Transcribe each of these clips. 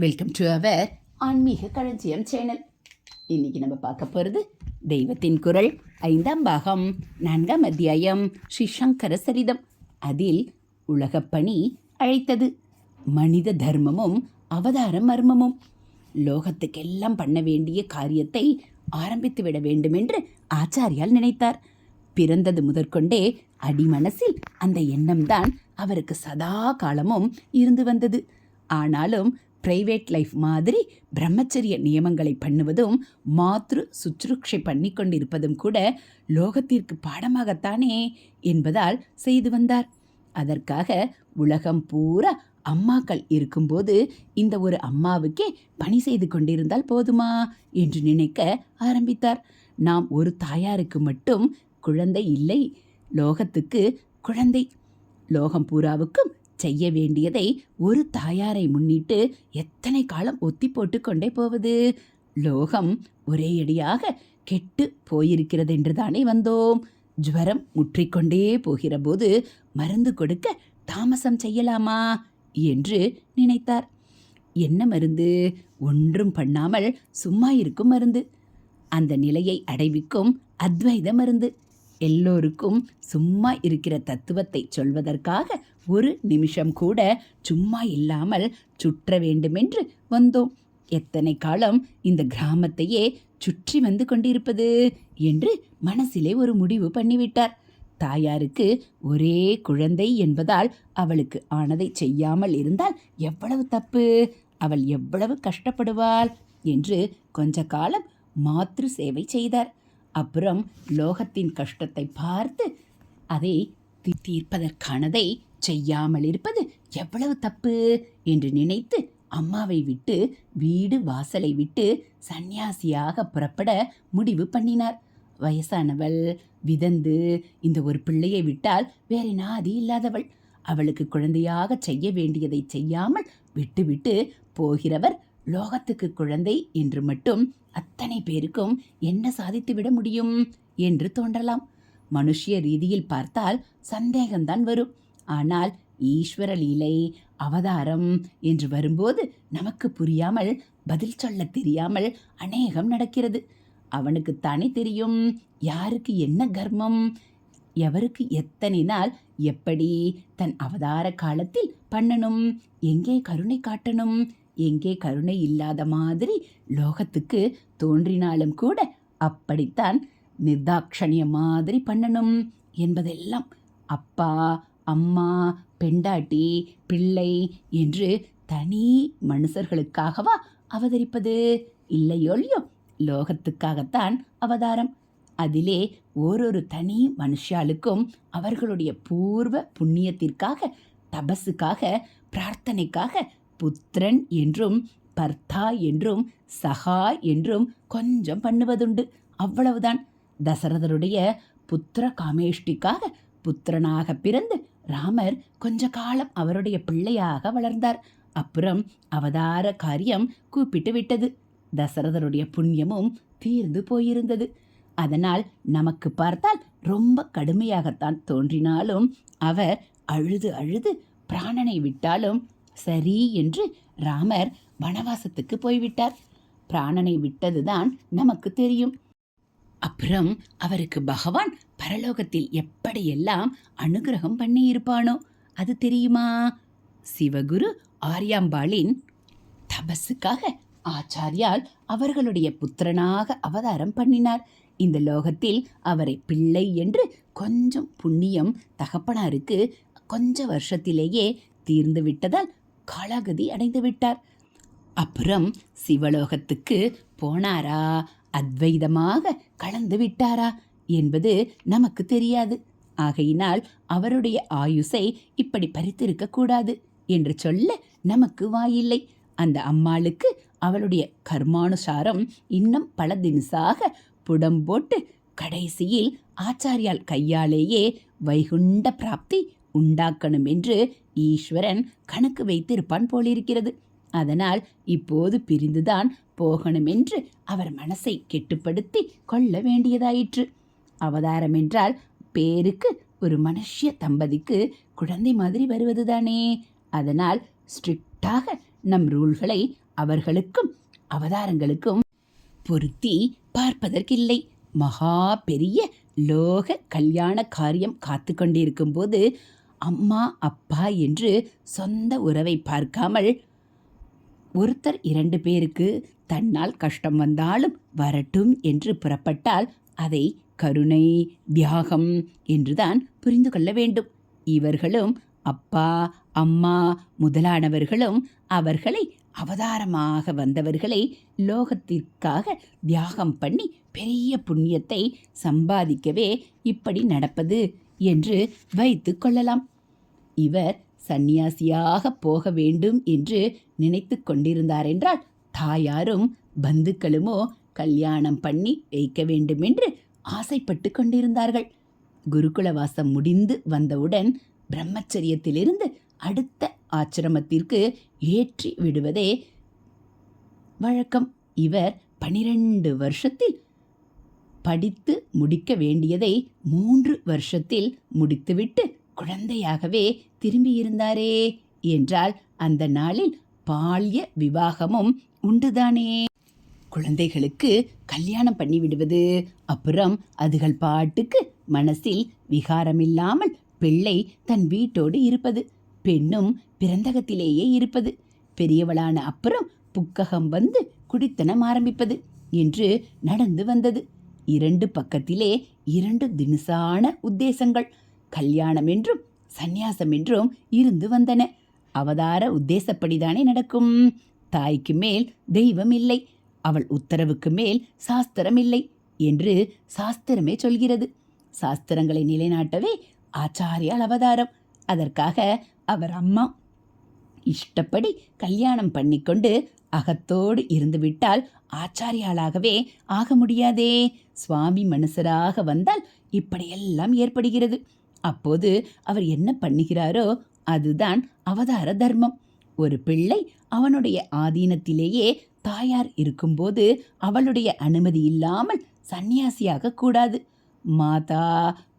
Welcome to our ஆன்மீக களஞ்சியம் channel இன்னைக்கு நம்ம பார்க்க போகிறது தெய்வத்தின் குரல் ஐந்தாம் பாகம் நான்காம் அத்தியாயம் ஸ்ரீ சங்கர சரிதம். அதில் உலகப்பணி அழைத்தது. மனித தர்மமும் அவதார மர்மமும். லோகத்துக்கெல்லாம் பண்ண வேண்டிய காரியத்தை ஆரம்பித்து விட வேண்டுமென்று ஆச்சாரியால் நினைத்தார். பிறந்தது முதற்கொண்டே அடிமனசில் அந்த எண்ணம்தான் அவருக்கு சதா காலமும் இருந்து வந்தது. ஆனாலும் பிரைவேட் லைஃப் மாதிரி பிரம்மச்சரிய நியமங்களை பண்ணுவதும் மாத்ரு சுற்றுக்ஷை பண்ணி கொண்டிருப்பதும் கூட லோகத்திற்கு பாடமாகத்தானே என்பதால் செய்து வந்தார். அதற்காக உலகம் பூரா அம்மாக்கள் இருக்கும்போது இந்த ஒரு அம்மாவுக்கே பணி செய்து கொண்டிருந்தால் போதுமா என்று நினைக்க ஆரம்பித்தார். நாம் ஒரு தாயாருக்கு மட்டும் குழந்தை இல்லை லோகத்துக்கு குழந்தை. லோகம் பூராவுக்கும் செய்ய வேண்டியதை ஒரு தாயாரை முன்னிட்டு எத்தனை காலம் ஒத்தி போட்டு கொண்டே போவது? லோகம் ஒரேயடியாக கெட்டு போயிருக்கிறது என்றுதானே வந்தோம். ஜுவரம் முற்றிக்கொண்டே போகிற போது மருந்து கொடுக்க தாமசம் செய்யலாமா? என்று நினைத்தார். என்ன மருந்து? ஒன்றும் பண்ணாமல் சும்மா இருக்கும் மருந்து. அந்த நிலையை அடைவிக்கும் அத்வைத மருந்து. எல்லோருக்கும் சும்மா இருக்கிற தத்துவத்தை சொல்வதற்காக ஒரு நிமிஷம் கூட சும்மா இல்லாமல் சுற்ற வேண்டுமென்று வந்தோம். எத்தனை காலம் இந்த கிராமத்தையே சுற்றி வந்து கொண்டிருப்பது என்று மனசிலே ஒரு முடிவு பண்ணிவிட்டார். தாயாருக்கு ஒரே குழந்தை என்பதால் அவளுக்கு ஆனதை செய்யாமல் இருந்தால் எவ்வளவு தப்பு அவள் எவ்வளவு கஷ்டப்படுவாள் என்று கொஞ்ச காலம் மாத்ரு சேவை செய்தார். அப்புறம் லோகத்தின் கஷ்டத்தை பார்த்து அதை தி- தீர்ப்பதற்கானதை செய்யாமல் இருப்பது எவ்வளவு தப்பு? என்று நினைத்து அம்மாவை விட்டு வீடு வாசலை விட்டு சந்நியாசியாக புறப்பட முடிவு பண்ணினார். வயசானவள் விதந்து இந்த ஒரு பிள்ளையை விட்டால் வேற நாதி இல்லாதவள். அவளுக்கு குழந்தையாக செய்ய வேண்டியதை செய்யாமல் விட்டுவிட்டு போகிறவர் லோகத்துக்கு குழந்தை என்று மட்டும் அத்தனை பேருக்கும் என்ன சாதித்துவிட முடியும்? என்று தோன்றலாம். மனுஷிய ரீதியில் பார்த்தால் சந்தேகம்தான் வரும். ஆனால் ஈஸ்வர லீலை அவதாரம் என்று வரும்போது நமக்கு புரியாமல் பதில் சொல்ல தெரியாமல் அநேகம் நடக்கிறது. அவனுக்குத்தானே தெரியும் யாருக்கு என்ன கர்மம் எவருக்கு எத்தனை நாள் எப்படி தன் அவதார காலத்தில் பண்ணணும் எங்கே கருணை காட்டணும் எங்கே கருணை இல்லாத மாதிரி லோகத்துக்கு தோன்றினாலும் கூட அப்படித்தான் நிர்தாட்சணிய மாதிரி பண்ணணும் என்பதெல்லாம் அப்பா அம்மா பெண்டாட்டி பிள்ளை என்று தனி மனுஷர்களுக்காகவா அவதரிப்பது? இல்லையோல்லையோ லோகத்துக்காகத்தான் அவதாரம். அதிலே ஓரொரு தனி மனுஷாளுக்கும் அவர்களுடைய பூர்வ புண்ணியத்திற்காக தபஸுக்காக பிரார்த்தனைக்காக புத்திரன் என்றும் பர்த்தா என்றும் சகா என்றும் கொஞ்சம் பண்ணுவதுண்டு. அவ்வளவுதான். தசரதருடைய புத்திர காமேஷ்டிக்காக புத்திரனாக பிறந்து ராமர் கொஞ்ச காலம் அவருடைய பிள்ளையாக வளர்ந்தார். அப்புறம் அவதார காரியம் கூப்பிட்டு விட்டது. தசரதருடைய புண்ணியமும் தீர்ந்து போயிருந்தது. அதனால் நமக்கு பார்த்தால் ரொம்ப கடுமையாகத்தான் தோன்றினாலும் அவர் அழுது அழுது பிராணனை விட்டாலும் சரி என்று ராமர் வனவாசத்துக்கு போய்விட்டார். பிராணனை விட்டதுதான் நமக்கு தெரியும். அப்புறம் அவருக்கு பகவான் பரலோகத்தில் எப்படியெல்லாம் அனுகிரகம் பண்ணி இருப்பானோ அது தெரியுமா? சிவகுரு ஆரியாம்பாளின் தபஸுக்காக ஆச்சாரியால் அவர்களுடைய புத்திரனாக அவதாரம் பண்ணினார். இந்த லோகத்தில் அவரை பிள்ளை என்று கொஞ்சம் புண்ணியம் தகப்பனாருக்கு கொஞ்ச வருஷத்திலேயே தீர்ந்து விட்டதால் காலாகதி அடைந்து விட்டார். அப்புறம் சிவலோகத்துக்கு போனாரா? அத்வைதமாக கலந்து விட்டாரா என்பது நமக்கு தெரியாது. ஆகையினால் அவருடைய ஆயுசை இப்படி பறித்திருக்க கூடாது என்று சொல்ல நமக்கு வாயில்லை. அந்த அம்மாளுக்கு அவளுடைய கர்மானுசாரம் இன்னும் பல தினசாக புடம் போட்டு கடைசியில் ஆச்சாரியால் கையாலேயே வைகுண்ட பிராப்தி உண்டாக்கணும் என்று ஈஸ்வரன் கணக்கு வைத்திருப்பான் போலிருக்கிறது. அதனால் இப்போது பிரிந்துதான் போகணும் என்று அவர் மனசை கெட்டுப்படுத்தி கொள்ள வேண்டியதாயிற்று. அவதாரம் என்றால் பேருக்கு ஒரு மனுஷிய தம்பதிக்கு குழந்தை மாதிரி வருவதுதானே. அதனால் ஸ்ட்ரிக்டாக நம் ரூல்களை அவர்களுக்கும் அவதாரங்களுக்கும் பொருத்தி பார்ப்பதற்கில்லை. மகா பெரிய லோக கல்யாண காரியம் காத்து கொண்டிருக்கும் போது அம்மா அப்பா என்று சொந்த உறவை பார்க்காமல் ஒருத்தர் இரண்டு பேருக்கு தன்னால் கஷ்டம் வந்தாலும் வரட்டும் என்று புறப்பட்டால் அதை கருணை தியாகம் என்றுதான் புரிந்து கொள்ள வேண்டும். இவர்களும் அப்பா அம்மா முதலானவர்களும் அவர்களை அவதாரமாக வந்தவர்களை லோகத்திற்காக தியாகம் பண்ணி பெரிய புண்ணியத்தை சம்பாதிக்கவே இப்படி நடப்பது என்று வைத்து கொள்ளலாம். இவர் சந்நியாசியாக போக வேண்டும் என்று நினைத்து கொண்டிருந்தார் என்றால் தாயாரும் பந்துக்களுமோ கல்யாணம் பண்ணி வைக்க வேண்டுமென்று ஆசைப்பட்டு கொண்டிருந்தார்கள். குருகுலவாசம் முடிந்து வந்தவுடன் பிரம்மச்சரியத்திலிருந்து அடுத்த ஆச்சிரமத்திற்கு ஏற்றி விடுவதே வழக்கம். இவர் பனிரெண்டு வருஷத்தில் படித்து முடிக்க வேண்டியதை மூன்று வருஷத்தில் முடித்துவிட்டு குழந்தையாகவே திரும்பியிருந்தாரே என்றால் அந்த நாளில் பால்ய விவாகமும் உண்டுதானே? குழந்தைகளுக்கு கல்யாணம் பண்ணி விடுவது அப்புறம் அதுகள் பாட்டுக்கு மனசில் விகாரமில்லாமல் பிள்ளை தன் வீட்டோடு இருப்பது பெண்ணும் பிறந்தகத்திலேயே இருப்பது பெரியவளான அப்புறம் புக்ககம் வந்து குடித்தனம் ஆரம்பிப்பது என்று நடந்து வந்தது. இரண்டு பக்கத்திலே இரண்டு தினுசான உத்தேசங்கள். கல்யாணம் என்றும் சந்நியாசம் என்றும் இருந்து வந்தன. அவதார உத்தேசப்படிதானே நடக்கும். தாய்க்கு மேல் தெய்வம் இல்லை. அவள் உத்தரவுக்கு மேல் சாஸ்திரம் இல்லை என்று சாஸ்திரமே சொல்கிறது. சாஸ்திரங்களை நிலைநாட்டவே ஆச்சாரியால் அவதாரம். அதற்காக அவர் அம்மா. இஷ்டப்படி கல்யாணம் பண்ணிக்கொண்டு அகத்தோடு இருந்துவிட்டால் ஆச்சாரியாளாகவே ஆக முடியாதே. சுவாமி மனுஷராக வந்தால் இப்படியெல்லாம் ஏற்படுகிறது. அப்போது அவர் என்ன பண்ணுகிறாரோ அதுதான் அவதார தர்மம். ஒரு பிள்ளை அவனுடைய ஆதீனத்திலேயே தாயார் இருக்கும்போது அவளுடைய அனுமதி இல்லாமல் சந்நியாசியாக கூடாது. மாதா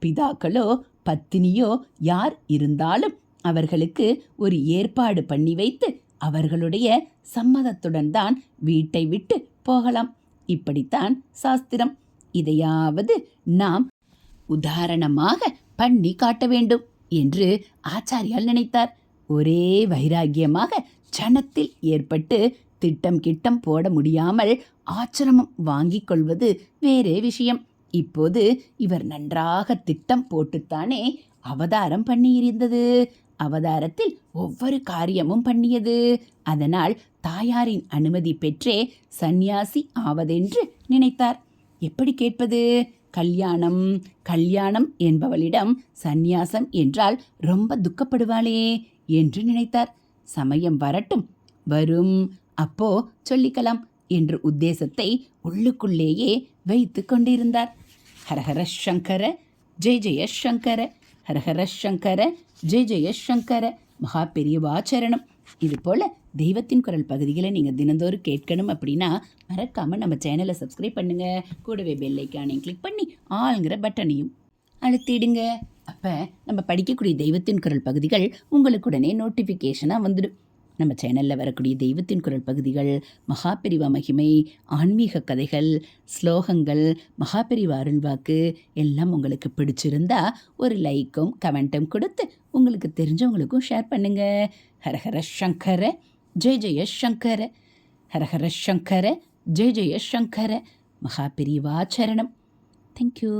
பிதாக்களோ பத்தினியோ யார் இருந்தாலும் அவர்களுக்கு ஒரு ஏற்பாடு பண்ணி வைத்து அவர்களுடைய சம்மதத்துடன் தான் வீட்டை விட்டு போகலாம். இப்படித்தான் சாஸ்திரம். இதையாவது நாம் உதாரணமாக பண்ணி காட்ட வேண்டும் என்று ஆச்சாரியால் நினைத்தார். ஒரே வைராகியமாக ஜனத்தில் ஏற்பட்டு திட்டம் கிட்டம் போட முடியாமல் ஆச்சிரமம் வாங்கிக் கொள்வது வேறே விஷயம். இப்போது இவர் நன்றாக திட்டம் போட்டுத்தானே அவதாரம் பண்ணியிருந்தது. அவதாரத்தில் ஒவ்வொரு காரியமும் பண்ணியது. அதனால் தாயாரின் அனுமதி பெற்றே சந்நியாசி ஆவதென்று நினைத்தார். எப்படி கேட்பது? கல்யாணம் கல்யாணம் என்பவளிடம் சந்நியாசம் என்றால் ரொம்ப துக்கப்படுவாளே என்று நினைத்தார். சமயம் வரட்டும் வரும் அப்போ சொல்லிக்கலாம் என்ற உத்தேசத்தை உள்ளுக்குள்ளேயே வைத்து கொண்டிருந்தார். ஹரஹர சங்கர ஜெய ஜெய சங்கர ஹரஹர சங்கர ஜெய ஜெய சங்கர மகா பெரியவாச்சரணம் இதுபோல் தெய்வத்தின் குரல் பகுதிகளை நீங்கள் தினந்தோறும் கேட்கணும் அப்படின்னா மறக்காமல் நம்ம சேனலை சப்ஸ்கிரைப் பண்ணுங்கள் கூடவே பெல்லைக்கானையும் கிளிக் பண்ணி ஆளுங்கிற பட்டனையும் அழுத்திடுங்க. அப்போ நம்ம படிக்கக்கூடிய தெய்வத்தின் குரல் பகுதிகள் உங்களுக்கு உடனே நோட்டிஃபிகேஷனாக வந்துடும். நம்ம சேனலில் வரக்கூடிய தெய்வத்தின் குரல் பகுதிகள் மகாபெரிவா மகிமை ஆன்மீக கதைகள் ஸ்லோகங்கள் மகாபெரிவா அருள்வாக்கு எல்லாம் உங்களுக்கு பிடிச்சிருந்தா ஒரு லைக்கும் கமெண்ட்டும் கொடுத்து உங்களுக்கு தெரிஞ்சவங்களுக்கும் ஷேர் பண்ணுங்க. ஹரஹர சங்கர. ஜெய ஜெய சங்கர ஹரஹர சங்கர ஜெய ஜெய சங்கர மகாபெரிவா தேங்க்யூ